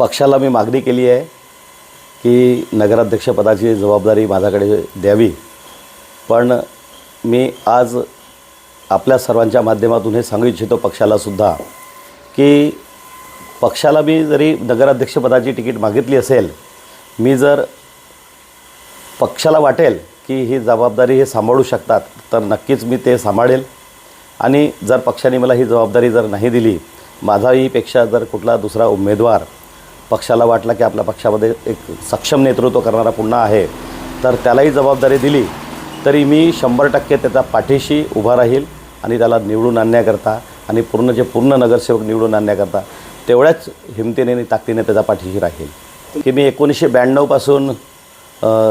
पक्षाला मी मागणी केली आहे की नगराध्यक्षपदाची जबाबदारी माझ्याकडे द्यावी. पण मी आज आपल्या सर्वांच्या माध्यमातून हे सांगू इच्छितो पक्षालासुद्धा की पक्षाला मी जरी नगराध्यक्षपदाची तिकीट मागितली असेल मी जर पक्षाला वाटेल की ही जबाबदारी हे सांभाळू शकतात तर नक्कीच मी ते सांभाळेल. आणि जर पक्षाने मला ही जबाबदारी जर नाही दिली माझाहीपेक्षा जर कुठला दुसरा उमेदवार पक्षाला वाटला की आपल्या पक्षामध्ये एक सक्षम नेतृत्व करणारा पुन्हा आहे तर त्यालाही जबाबदारी दिली तरी मी शंभर टक्के त्याचा पाठीशी उभा राहील आणि त्याला निवडून आणण्याकरता आणि पूर्ण जे पूर्ण नगरसेवक निवडून आणण्याकरता तेवढ्याच हिमतीने आणि ताकदीने त्याचा पाठीशी राहील. की मी एकोणीसशे ब्याण्णवपासून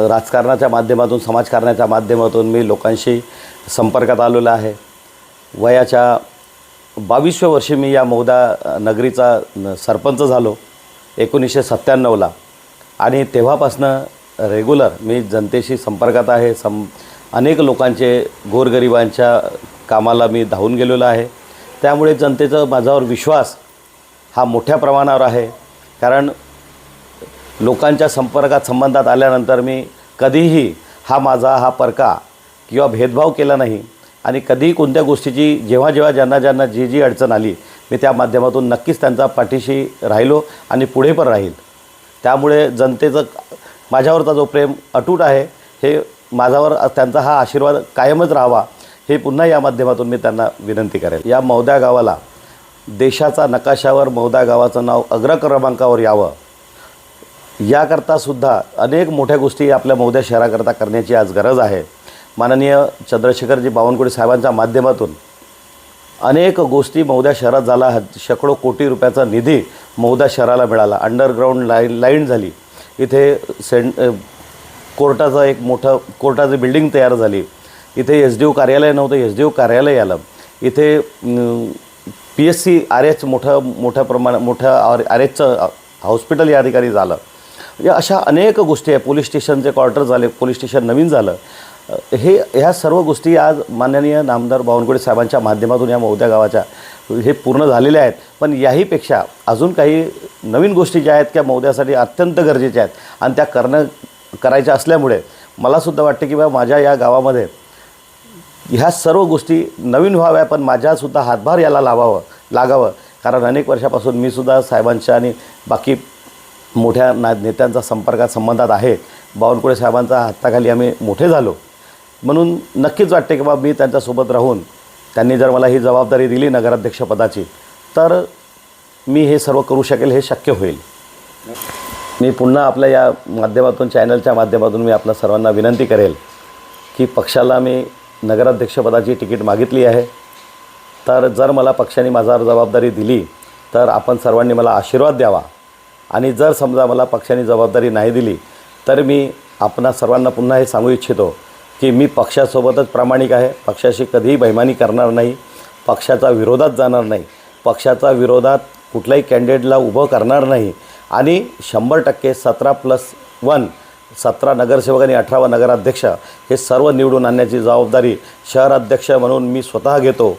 राजकारणाच्या माध्यमातून समाजकारणाच्या माध्यमातून मी लोकांशी संपर्कात आलेलो आहे. वयाच्या बावीसव्या वर्षी मी या मौदा नगरीचा सरपंच झालो. एकोणीसशे सत्त्याण्णवला. आणि तेव्हापासनं रेग्युलर मी जनतेशी संपर्कात आहे. सं अनेक लोकांचे गोरगरिबांच्या कामाला मी धावून गेलेलो आहे. त्यामुळे जनतेचा माझ्यावर विश्वास हा मोठ्या प्रमाणावर आहे. कारण लोकांच्या संपर्कात संबंधात आल्यानंतर मी कधीही हा माझा हा परका किंवा भेदभाव केला नाही. आणि कधीही कोणत्या गोष्टीची जेव्हा जेव्हा ज्यांना ज्यांना जी जी अडचण आली मी त्या माध्यमातून नक्कीच त्यांचा पाठीशी राहिलो आणि पुढे पण राहील. त्यामुळे जनतेचं माझ्यावरचा जो प्रेम अटूट आहे हे माझ्यावर त्यांचा हा आशीर्वाद कायमच राहावा हे पुन्हा या माध्यमातून मी त्यांना विनंती करेल. या मौद्या गावाला देशाचा नकाशावर मौदा गावाचं नाव अग्र क्रमांकावर यावं. याकरतासुद्धा अनेक मोठ्या गोष्टी आपल्या मौद्या शहराकरता करण्याची आज गरज आहे. माननीय चंद्रशेखरजी बावनकुळे साहेबांच्या माध्यमातून अनेक गोष्टी मौद्या शहरात झाला. शेकडो कोटी रुपयाचा निधी मौद्या शहराला मिळाला. अंडरग्राऊंड लाईन लाईन झाली. इथे सेंट कोर्टाचा कोर्टाचं एक मोठं कोर्टाची बिल्डिंग तयार झाली. इथे एस डी ओ कार्यालय नव्हतं एस डी ओ कार्यालय आलं. इथे P S C R H मोठं मोठ्या प्रमाणात मोठ्या आर आर एचचं हॉस्पिटल या ठिकाणी झालं. म्हणजे अशा अनेक गोष्टी आहे. पोलीस स्टेशनचे क्वार्टर झाले पोलीस स्टेशन नवीन झालं. हे ह्या सर्व गोष्टी आज माननीय नामदार बावनकुळे साहेबांच्या माध्यमातून या मोद्या गावाच्या हे पूर्ण झालेल्या आहेत. पण याहीपेक्षा अजून काही नवीन गोष्टी ज्या आहेत त्या मौद्यासाठी अत्यंत गरजेच्या आहेत. आणि त्या करणं करायच्या असल्यामुळे मलासुद्धा वाटते की बा माझ्या या गावामध्ये ह्या सर्व गोष्टी नवीन व्हाव्या पण माझ्यासुद्धा हातभार याला लावावं लागावं. कारण अनेक वर्षापासून मी सुद्धा साहेबांच्या आणि बाकी मोठ्या ना नेत्यांचा संपर्कात संबंधात आहे. बावनकुळे साहेबांचा हाताखाली आम्ही मोठे झालो. म्हणून नक्कीच वाटते की बाबा मी त्यांच्यासोबत राहून त्यांनी जर मला ही जबाबदारी दिली नगराध्यक्षपदाची तर मी हे सर्व करू शकेल हे शक्य होईल. मी पुन्हा आपल्या या माध्यमातून चॅनलच्या माध्यमातून मी आपल्या सर्वांना विनंती करेल की पक्षाला मी नगराध्यक्षपदाची तिकीट मागितली आहे. तर जर मला पक्षाने माझा जबाबदारी दिली तर आपण सर्वांनी मला आशीर्वाद द्यावा. आणि जर समजा मला पक्षाने जबाबदारी नाही दिली तर मी आपणा सर्वांना पुन्हा हे सांगू इच्छितो की मी पक्षासोबतच प्रामाणिक आहे पक्षाशी कधीही बैमानी करणार नाही पक्षाचा विरोधात जाणार नाही पक्षाचा विरोधात कुठल्याही कॅन्डिडेटला उभं करणार नाही आणि शंभर टक्के सतरा प्लस वन सतरा नगरसेवक आणि अठरावा नगराध्यक्ष हे सर्व निवडून आणण्याची जबाबदारी शहराध्यक्ष म्हणून मी स्वतः घेतो.